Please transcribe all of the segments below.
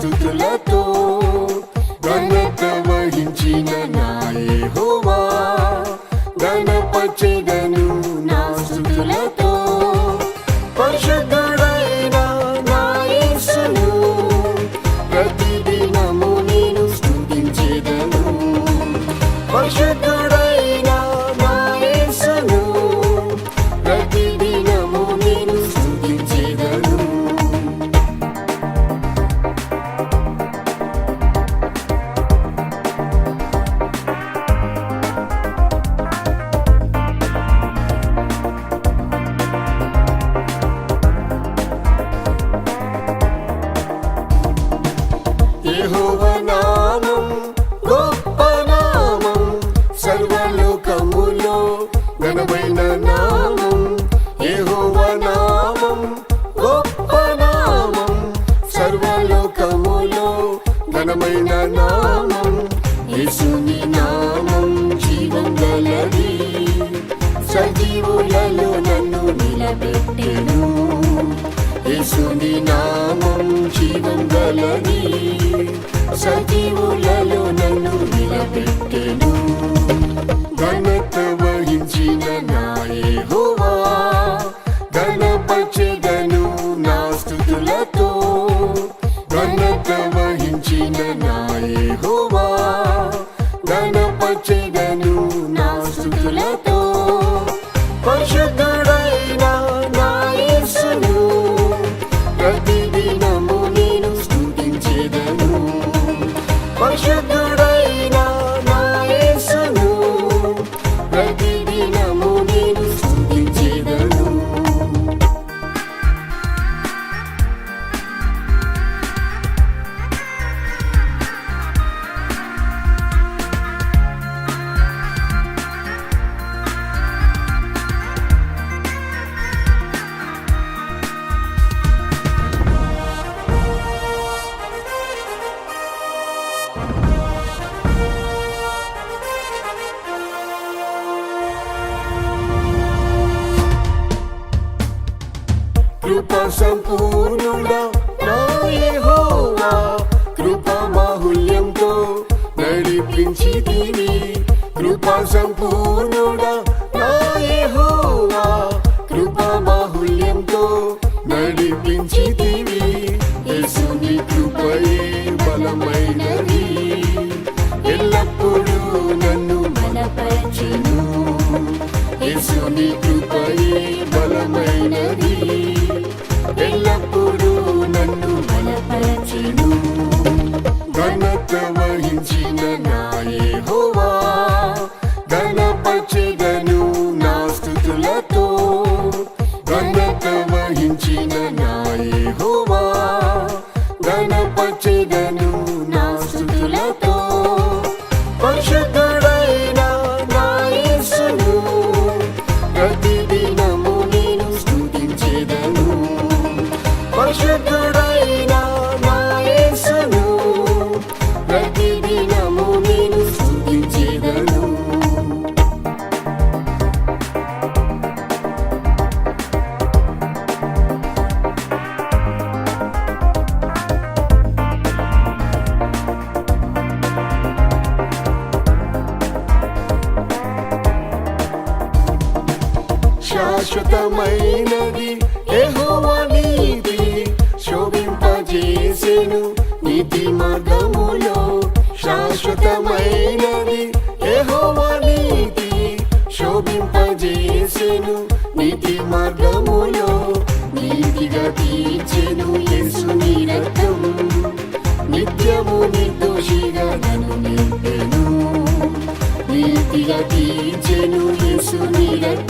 to tú should go. కృపై బలమైనది. ఎల్లప్పుడూ నన్ను బలపరచును. యేసుని ఎల్లప్పుడూ Bullshit. శాశ్వతమైనది. నీది. శోభింపజేసెను నీతి మార్గములో శాశ్వతమైనది. నీతి శోభింపజేసెను నీతి మార్గములో నీతిగా తీర్చెను యేసు నీ రక్తం. నిత్యము నిర్దోషిగా నన్ను నింపెను. నీతిగా తీర్చెను యేసు నీ రక్తం.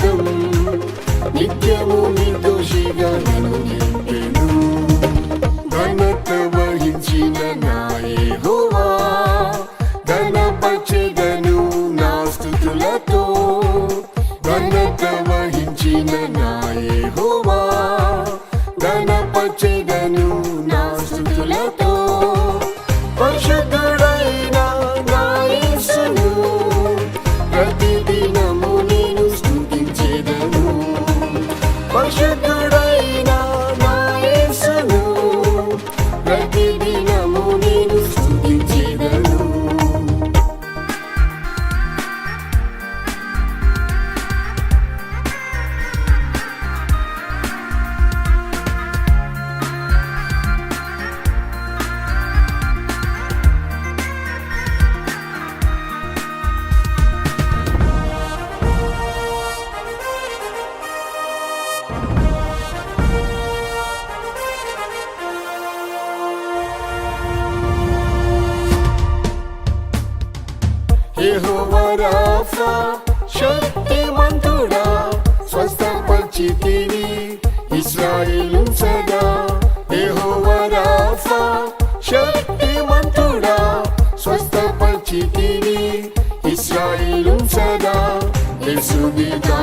Rafa, Shakti Mantura, Swasta Pachitini, Israel Sada, Ehova Rafa, Shakti Mantura, Swasta Pachitini, Israel Sada, Esubita.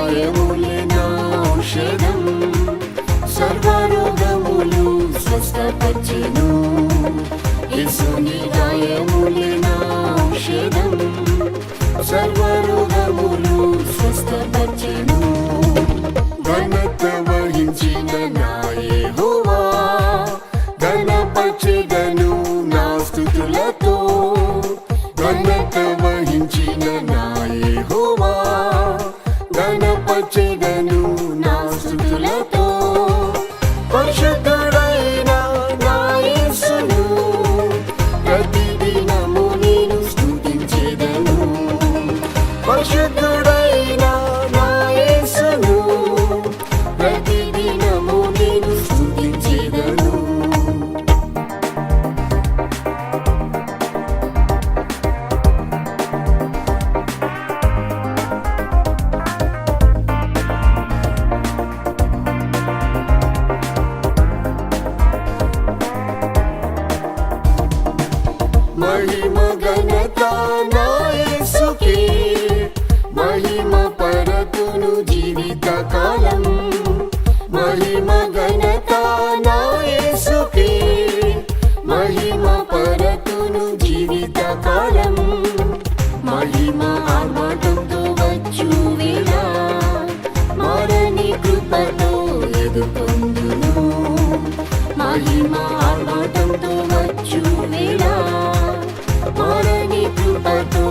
వచ్చేదను నా స్తుతులతో పరిశుద్ధుడైన నా యేసును ప్రతిదినము నేను స్థుతించేదను పరిశుద్ధుడైన కాలం మహిమ ఘనత నా మహిమ పరతును జీవిత కాలం మహిమ ఆర్మాటంతో వచ్చు వేళ మరణి కృపతో ఎదుర్కొందును మహిమ ఆర్మాటంతో వచ్చు వేళ మరణి కృపతో